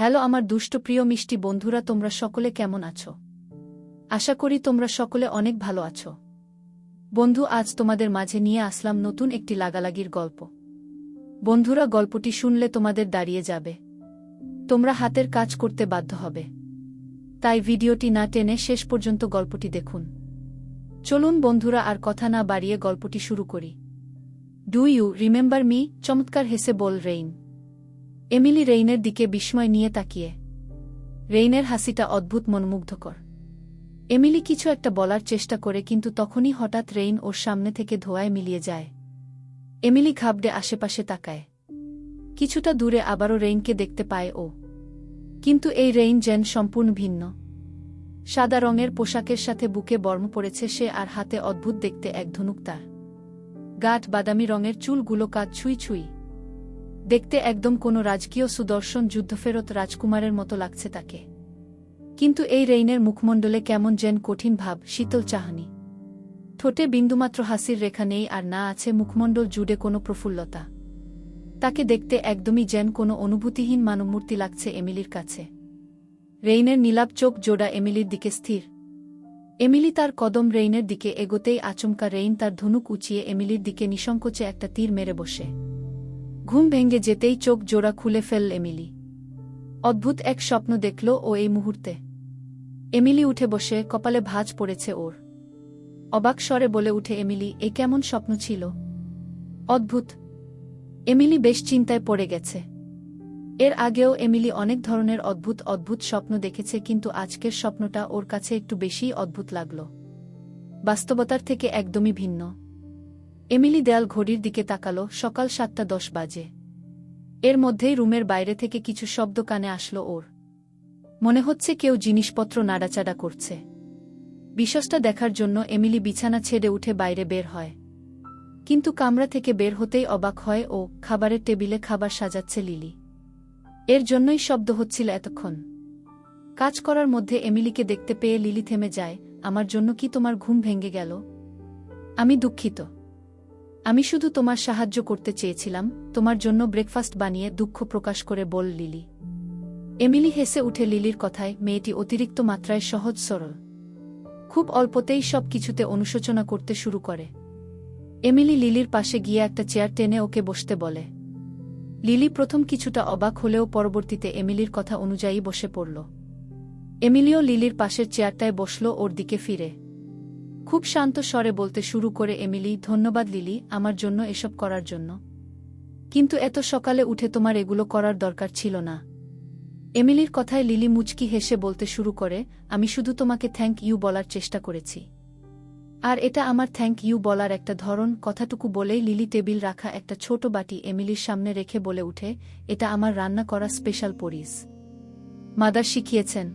Hello আমার দুষ্ট প্রিয় মিষ্টি বন্ধুরা, তোমরা সকলে কেমন আছো? আশা করি তোমরা সকলে অনেক ভালো আছো। বন্ধু, আজ তোমাদের মাঝে নিয়ে আসলাম নতুন একটি লাগালাগির গল্প। বন্ধুরা, গল্পটি শুনলে তোমাদের দাঁড়িয়ে যাবে। তোমরা হাতের কাজ করতে বাধ্য হবে। তাই ভিডিওটি না টেনে শেষ পর্যন্ত গল্পটি দেখুন। চলুন বন্ধুরা, আর কথা না বাড়িয়ে গল্পটি শুরু করি। ডু ইউ রিমেম্বার মি চমৎকার হেসে বল রেইন। এমিলি রেইনের দিকে বিস্ময় নিয়ে তাকিয়ে। রেইনের হাসিটা অদ্ভুত মনমুগ্ধকর। এমিলি কিছু একটা বলার চেষ্টা করে কিন্তু তখনই হঠাৎ রেইন ওর সামনে থেকে ধোয়ায় মিলিয়ে যায়। এমিলি ঘাবড়ে আশেপাশে তাকায়। কিছুটা দূরে আবারও রেইনকে দেখতে পায় ও। কিন্তু এই রেইন যেন সম্পূর্ণ ভিন্ন। সাদা রঙের পোশাকের সাথে বুকে বর্ম পড়েছে সে আর হাতে অদ্ভুত দেখতে এক ধনুক তার। গাঠ বাদামি রঙের চুলগুলো কাজ ছুঁই ছুঁই। দেখতে একদম কোনো রাজকীয় সুদর্শন যুদ্ধফেরত রাজকুমারের মতো লাগছে তাকে। কিন্তু এই রেইনের মুখমণ্ডলে কেমন যেন কঠিন ভাব, শীতল চাহনি। ঠোঁটে বিন্দুমাত্র হাসির রেখা নেই আর না আছে মুখমণ্ডল জুড়ে কোনো প্রফুল্লতা। তাকে দেখতে একদমই যেন কোনো অনুভূতিহীন মানবমূর্তি লাগছে এমিলির কাছে। রেইনের নীলাপ চোখ জোড়া এমিলির দিকে স্থির। এমিলি তার কদম রেইনের দিকে এগোতেই আচমকা রেইন তার ধনুক উঁচিয়ে এমিলির দিকে নিঃসংকোচে একটা তীর মেরে বসে। ঘুম ভেঙে যেতেই চোখ জোড়া খুলে ফেল এমিলি। অদ্ভুত এক স্বপ্ন দেখল ও এই মুহূর্তে। এমিলি উঠে বসে, কপালে ভাঁজ পড়েছে ওর। অবাক স্বরে বলে উঠে এমিলি, এ কেমন স্বপ্ন ছিল? অদ্ভুত। এমিলি বেশ চিন্তায় পড়ে গেছে। এর আগেও এমিলি অনেক ধরনের অদ্ভুত অদ্ভুত স্বপ্ন দেখেছে, কিন্তু আজকের স্বপ্নটা ওর কাছে একটু বেশিই অদ্ভুত লাগল। বাস্তবতার থেকে একদমই ভিন্ন। এমিলি দেয়াল ঘড়ির দিকে তাকালো, সকাল সাতটা দশ বাজে। এর মধ্যেই রুমের বাইরে থেকে কিছু শব্দ কানে আসলো ওর। মনে হচ্ছে কেউ জিনিসপত্র নাড়াচাড়া করছে। বিশ্বসটা দেখার জন্য এমিলি বিছানা ছেড়ে উঠে বাইরে বের হয়। কিন্তু কামরা থেকে বের হতেই অবাক হয় ও খাবারের টেবিলে খাবার সাজাচ্ছে লিলি। এর জন্যই শব্দ হচ্ছিল এতক্ষণ। কাজ করার মধ্যে এমিলিকে দেখতে পেয়ে লিলি থেমে যায়, আমার জন্য কি তোমার ঘুম ভেঙে গেল? আমি দুঃখিত। আমি শুধু তোমার সাহায্য করতে চেয়েছিলাম, তোমার জন্য ব্রেকফাস্ট বানিয়ে দুঃখ প্রকাশ করে বল লিলি। এমিলি হেসে উঠে লিলির কথায়, মেয়েটি অতিরিক্ত মাত্রায় সহজ সরল। খুব অল্পতেই সব কিছুতে অনুশোচনা করতে শুরু করে। এমিলি লিলির পাশে গিয়ে একটা চেয়ার টেনে ওকে বসতে বলে। লিলি প্রথম কিছুটা অবাক হলেও পরবর্তীতে এমিলির কথা অনুযায়ী বসে পড়ল। এমিলিও লিলির পাশের চেয়ারটায় বসল ওর দিকে ফিরে। খুব শান্ত স্বরে বলতে শুরু করে এমিলি, ধন্যবাদ লিলি আমার জন্য এসব করার জন্য। কিন্তু এত সকালে উঠে তোমার এগুলো করার দরকার ছিল না এমিলির কথায় লিলি মুচকি হেসে বলতে শুরু করে, আমি শুধু তোমাকে থ্যাংক ইউ বলার চেষ্টা করেছি। আর এটা আমার থ্যাংক ইউ বলার একটা ধরন, কথাটুকু বলেই লিলি টেবিল রাখা একটা ছোট বাটি এমিলির সামনে রেখে বলে উঠে, এটা আমার রান্না করা স্পেশাল পরিস। মাদার শিখিয়েছেন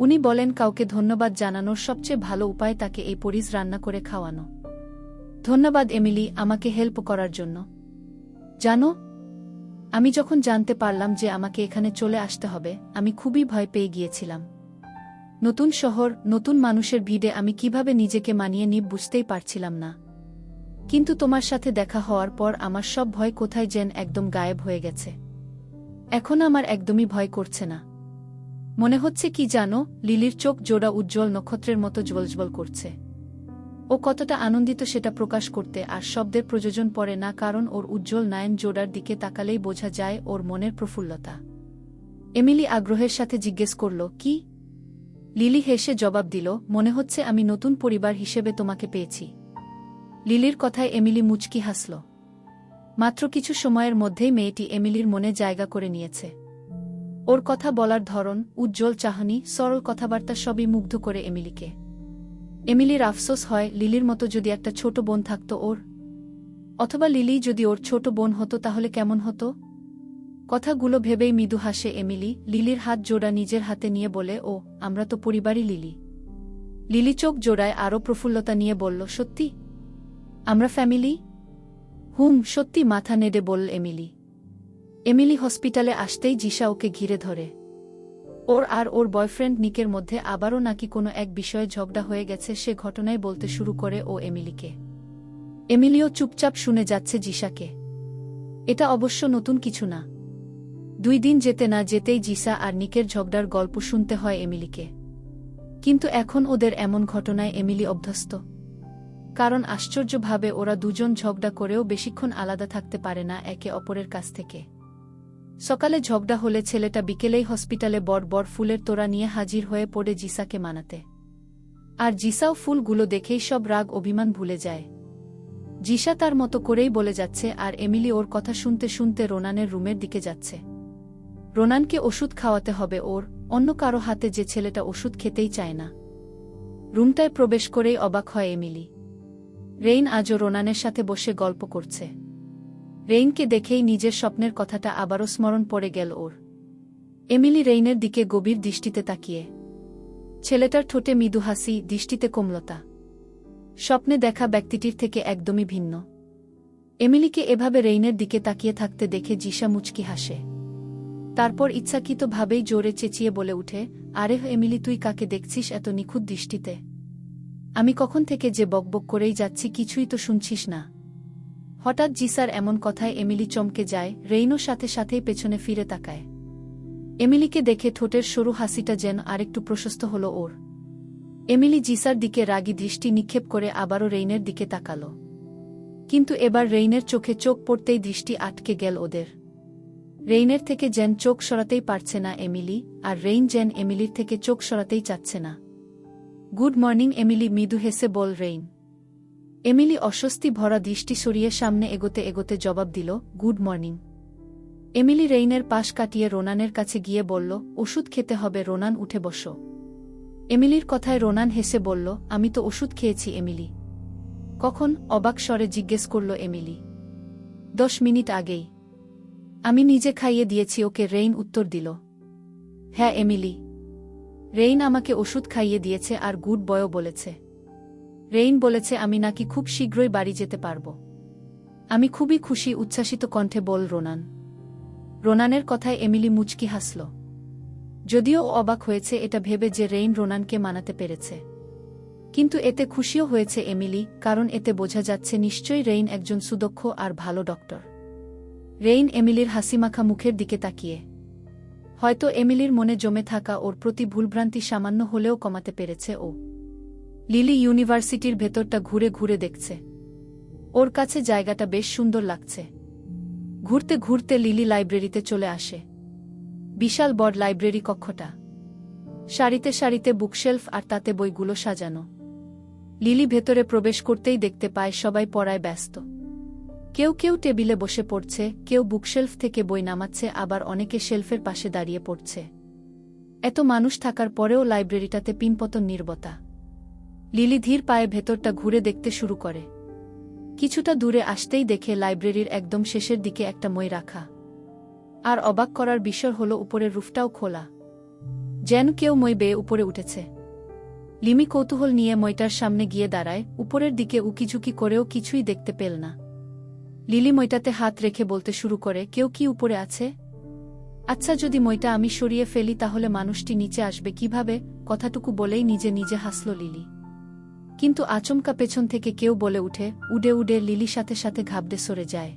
উনি বলেন, কাউকে ধন্যবাদ জানানোর সবচেয়ে ভালো উপায় তাকে এই পরিস রান্না করে খাওয়ানো। ধন্যবাদ, এমিলি, আমাকে হেল্প করার জন্য। জানো, আমি যখন জানতে পারলাম যে আমাকে এখানে চলে আসতে হবে, আমি খুবই ভয় পেয়ে গিয়েছিলাম। নতুন শহর, নতুন মানুষের ভিড়ে আমি কীভাবে নিজেকে মানিয়ে নিব বুঝতেই পারছিলাম না। কিন্তু তোমার সাথে দেখা হওয়ার পর আমার সব ভয় কোথায় যেন একদম গায়েব হয়ে গেছে। এখন আমার একদমই ভয় করছে না। মনে হচ্ছে কি জানো, লিলির চোখ জোড়া উজ্জ্বল নক্ষত্রের মতো জ্বলজ্বল করছে। ও কতটা আনন্দিত সেটা প্রকাশ করতে আর শব্দের প্রয়োজন পড়ে না কারণ ওর উজ্জ্বল নায়ন জোড়ার দিকে তাকালেই বোঝা যায় ওর মনের প্রফুল্লতা। এমিলি আগ্রহের সাথে জিজ্ঞেস করল, কি? লিলি হেসে জবাব দিল, মনে হচ্ছে আমি নতুন পরিবার হিসেবে তোমাকে পেয়েছি। লিলির কথায় এমিলি মুচকি হাসল। মাত্র কিছু সময়ের মধ্যেই মেয়েটি এমিলির মনে জায়গা করে নিয়েছে। ওর কথা বলার ধরন, উজ্জ্বল চাহানি, সরল কথাবার্তা সবই মুগ্ধ করে এমিলিকে। এমিলির আফসোস হয় লিলির মতো যদি একটা ছোট বোন থাকত ওর। অথবা লিলি যদি ওর ছোট বোন হতো তাহলে কেমন হতো? কথাগুলো ভেবেই মৃদু হাসে এমিলি, লিলির হাত জোড়া নিজের হাতে নিয়ে বলে, ও, আমরা তো পরিবারই লিলি। লিলি চোখ জোড়ায় আরও প্রফুল্লতা নিয়ে বলল, সত্যি? আমরা ফ্যামিলি? হুম, সত্যি, মাথা নেড়ে বলল এমিলি। এমিলি হসপিটালে আসতেই জিসা ওকে ঘিরে ধরে। ওর আর ওর বয়ফ্রেন্ড নিকের মধ্যে আবারও নাকি কোনো এক বিষয়ে ঝগড়া হয়ে গেছে সে ঘটনায় বলতে শুরু করে ও এমিলিকে। এমিলিও চুপচাপ শুনে যাচ্ছে জিসাকে এটা অবশ্য নতুন কিছু না। দুই দিন যেতে না যেতেই জিসা আর নিকের ঝগড়ার গল্প শুনতে হয় এমিলিকে। কিন্তু এখন ওদের এমন ঘটনায় এমিলি অভ্যস্ত। কারণ আশ্চর্যভাবে ওরা দুজন ঝগড়া করেও বেশিক্ষণ আলাদা থাকতে পারে না একে অপরের কাছ থেকে। সকালে ঝগড়া হলে ছেলেটা বিকেলেই হসপিটালে বড় ফুলের তোড়া নিয়ে হাজির হয়ে পড়ে জিসাকে মানাতে। আর জিসাও ফুলগুলো দেখেই সব রাগ অভিমান ভুলে যায়। জিসা তার মতো করেই বলে যাচ্ছে আর এমিলি ওর কথা শুনতে শুনতে রোনানের রুমের দিকে যাচ্ছে। রোনানকে ওষুধ খাওয়াতে হবে ওর, অন্য কারও হাতে যে ছেলেটা ওষুধ খেতেই চায় না। রুমটায় প্রবেশ করেই অবাক হয় এমিলি। রেইন আজও রোনানের সাথে বসে গল্প করছে। রেইনকে দেখেই নিজের স্বপ্নের কথাটা আবারও স্মরণ পড়ে গেল ওর। এমিলি রেইনের দিকে গভীর দৃষ্টিতে তাকিয়ে। ছেলেটার ঠোঁটে মৃদু হাসি, দৃষ্টিতে কোমলতা। স্বপ্নে দেখা ব্যক্তিটির থেকে একদমই ভিন্ন। এমিলিকে এভাবে রেইনের দিকে তাকিয়ে থাকতে দেখে জিসা মুচকি হাসে। তারপর ইচ্ছাকৃতভাবেই জোরে চেঁচিয়ে বলে উঠে, আরে এমিলি, তুই কাকে দেখছিস এত নিখুঁত দৃষ্টিতে? আমি কখন থেকে যে বকবক করেই যাচ্ছি কিছুই তো শুনছিস না। হঠাৎ জিসার এমন কথায় এমিলি চমকে যায় রেইনো সাথে সাথেই পেছনে ফিরে তাকায়। এমিলিকে দেখে ঠোঁটের সরু হাসিটা যেন আরেকটু প্রশস্ত হল ওর। এমিলি জিসার দিকে রাগী দৃষ্টি নিক্ষেপ করে আবারও রেইনের দিকে তাকাল। কিন্তু এবার রেইনের চোখে চোখ পড়তেই দৃষ্টি আটকে গেল ওদের। রেইনের থেকে যেন চোখ সরাতেই পারছে না এমিলি, আর রেইন যেন এমিলির থেকে চোখ সরাতেই চাচ্ছে না। গুড মর্নিং, এমিলি, মৃদু হেসে বল, রেইন। এমিলি অস্বস্তি ভরা দৃষ্টি সরিয়ে সামনে এগোতে এগোতে জবাব দিল, গুড মর্নিং। এমিলি রেইনের পাশ কাটিয়ে রোনানের কাছে গিয়ে বলল, ওষুধ খেতে হবে, রোনান, উঠে বসো। এমিলির কথায় রোনান হেসে বলল, আমি তো ওষুধ খেয়েছি, এমিলি। কখন অবাক স্বরে জিজ্ঞেস করল এমিলি, দশ মিনিট আগেই। আমি নিজে খাইয়ে দিয়েছি, ওকে রেইন উত্তর দিল। হ্যাঁ এমিলি। রেইন আমাকে ওষুধ খাইয়ে দিয়েছে আর গুড বয়ও বলেছে। রেইন বলেছে, আমি নাকি খুব শীঘ্রই বাড়ি যেতে পারব। আমি খুবই খুশি, উচ্ছ্বাসিত কণ্ঠে বল রোনান। রোনানের কথায় এমিলি মুচকি হাসল। যদিও অবাক হয়েছে, এটা ভেবে যে রেইন রোনানকে মানাতে পেরেছে। কিন্তু এতে খুশিও হয়েছে এমিলি, কারণ এতে বোঝা যাচ্ছে নিশ্চয়ই রেইন একজন সুদক্ষ আর ভালো ডক্টর। রেইন এমিলির হাসিমাখা মুখের দিকে তাকিয়ে। হয়তো এমিলির মনে জমে থাকা ওর প্রতি ভুলভ্রান্তি সামান্য হলেও কমাতে পেরেছে ও। লিলি ইউনিভার্সিটির ভেতরটা ঘুরে ঘুরে দেখছে। ওর কাছে জায়গাটা বেশ সুন্দর লাগছে। ঘুরতে ঘুরতে লিলি লাইব্রেরিতে চলে আসে। বিশাল বড় লাইব্রেরি কক্ষটা। সারিতে সারিতে বুকশেলফ আর তাতে বইগুলো সাজানো। লিলি ভেতরে প্রবেশ করতেই দেখতে পায় সবাই পড়ায় ব্যস্ত। কেউ কেউ টেবিলে বসে পড়ছে, কেউ বুকশেলফ থেকে বই নামাচ্ছে, আবার অনেকে শেলফের পাশে দাঁড়িয়ে পড়ছে। এত মানুষ থাকার পরেও লাইব্রেরিটাতে পিনপতন নির্বতা। লিলি ধীর পায়ে ভেতরটা ঘুরে দেখতে শুরু করে। কিছুটা দূরে আসতেই দেখে লাইব্রেরির একদম শেষের দিকে একটা মই রাখা। আর অবাক করার বিষয় হল উপরের রুফটাও খোলা। যেন কেউ মই বেয়ে উপরে উঠেছে। লিমি কৌতূহল নিয়ে মইটার সামনে গিয়ে দাঁড়ায়, উপরের দিকে উকিঝুঁকি করেও কিছুই দেখতে পেল না। লিলি মইটাতে হাত রেখে বলতে শুরু করে, কেউ কি উপরে আছে? আচ্ছা যদি মইটা আমি সরিয়ে ফেলি তাহলে মানুষটি নিচে আসবে কীভাবে? কথাটুকু বলেই নিজে নিজে হাসল লিলি। কিন্তু আচমকা পেছন থেকে কেউ বলে উঠে, উডে উডে লিলি সাথে সাথে ঘাবড়ে সরে যায়।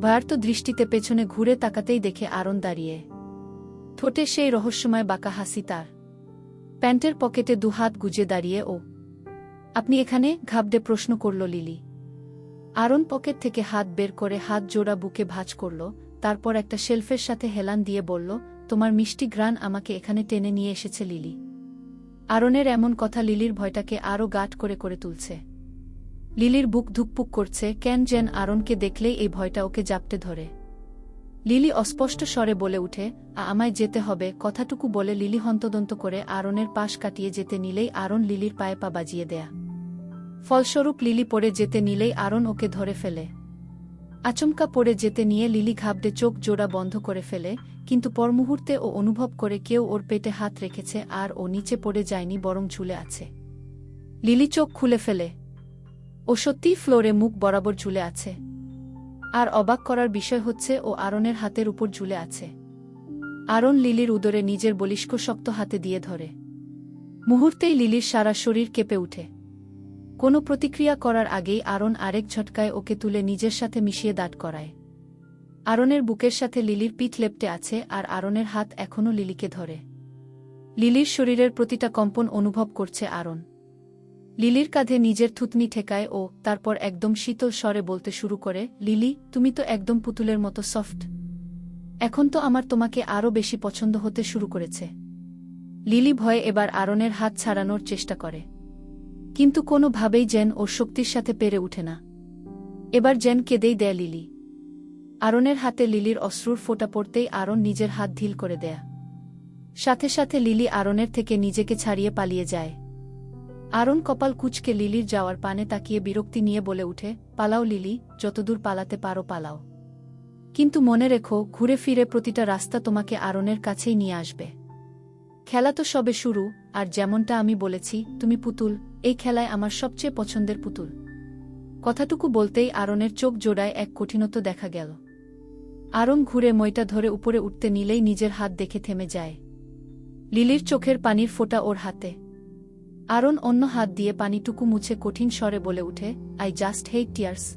ভয়ার্ত দৃষ্টিতে পেছনে ঘুরে তাকাতেই দেখে আরন দাঁড়িয়ে। ঠোঁটে সেই রহস্যময় বাঁকা হাসি তার। প্যান্টের পকেটে দুহাত গুজে দাঁড়িয়ে, ও, আপনি এখানে? ঘাবড়ে প্রশ্ন করল লিলি। আরন পকেট থেকে হাত বের করে হাত জোড়া বুকে ভাঁজ করল, তারপর একটা শেলফের সাথে হেলান দিয়ে বলল, তোমার মিষ্টি ঘ্রাণ আমাকে এখানে টেনে নিয়ে এসেছে লিলি। আরনের এমন কথা লিলির ভয়টাকে আরও গাঢ় করে করে তুলছে। লিলির বুক ধুকপুক করছে, কেন যেন আরনকে দেখলেই এই ভয়টা ওকে জাপটে ধরে। লিলি অস্পষ্ট স্বরে বলে উঠে আমায় যেতে হবে। কথাটুকু বলে লিলি হন্তদন্ত করে আরনের পাশ কাটিয়ে যেতে নিলেই আরন লিলির পায়ে পা বাজিয়ে দেয়া। ফলস্বরূপ লিলি পড়ে যেতে নিলেই আরন ওকে ধরে ফেলে। আচমকা পড়ে যেতে নিয়ে লিলি ঘাবড়ে চোখ জোড়া বন্ধ করে ফেলে কিন্তু পরমুহূর্তে ও অনুভব করে কেউ ওর পেটে হাত রেখেছে আর ও নিচে পড়ে যায়নি, বরং ঝুলে আছে। লিলি চোখ খুলে ফেলে। ও সত্যিই ফ্লোরে মুখ বরাবর ঝুলে আছে। আর অবাক করার বিষয় হচ্ছে ও আরনের হাতের উপর ঝুলে আছে। আরন লিলির উদরে নিজের বলিষ্ক শক্ত হাতে দিয়ে ধরে। মুহূর্তেই লিলির সারা শরীর কেঁপে উঠে। কোনো প্রতিক্রিয়া করার আগেই আরন আরেক ঝটকায় ওকে তুলে নিজের সাথে মিশিয়ে দাঁড় করায়। আরনের বুকের সাথে লিলির পিঠ লেপটে আছে আর আরনের হাত এখনও লিলিকে ধরে। লিলির শরীরের প্রতিটা কম্পন অনুভব করছে আরন। লিলির কাঁধে নিজের থুতনি ঠেকায় ও তারপর একদম শীতল স্বরে বলতে শুরু করে, লিলি, তুমি তো একদম পুতুলের মতো সফট। এখন তো আমার তোমাকে আরও বেশি পছন্দ হতে শুরু করেছে। লিলি ভয়ে এবার আরনের হাত ছাড়ানোর চেষ্টা করে। কিন্তু কোনোভাবেই যেন ওর শক্তির সাথে পেরে উঠে না। এবার যেন কেঁদেই দেয় লিলি। আরনের হাতে লিলির অশ্রুর ফোঁটা পড়তেই আরন নিজের হাত ঢিল করে দেয়া। সাথে সাথে লিলি আরনের থেকে নিজেকে ছাড়িয়ে পালিয়ে যায়। আরন কপাল কুচকে লিলির যাওয়ার পানে তাকিয়ে বিরক্তি নিয়ে বলে উঠে, পালাও লিলি, যতদূর পালাতে পারো পালাও। কিন্তু মনে রেখো, ঘুরে ফিরে প্রতিটা রাস্তা তোমাকে আরনের কাছেই নিয়ে আসবে। খেলা তো সবে শুরু, আর যেমনটা আমি বলেছি, তুমি পুতুল, এই খেলায় আমার সবচেয়ে পছন্দের পুতুল। কথাটুকু বলতেই আরনের চোখ জোড়ায় এক কঠিনত্ব দেখা গেল। আরং ঘুরে মইটা ধরে উপরে উঠতে নিলেই নিজের হাত দেখে থেমে যায়। লিলির চোখের পানির ফোঁটা ওর হাতে। আরন অন্য হাত দিয়ে পানিটুকু মুছে কঠিন স্বরে বলে উঠে আই জাস্ট হেইট টিয়ার্স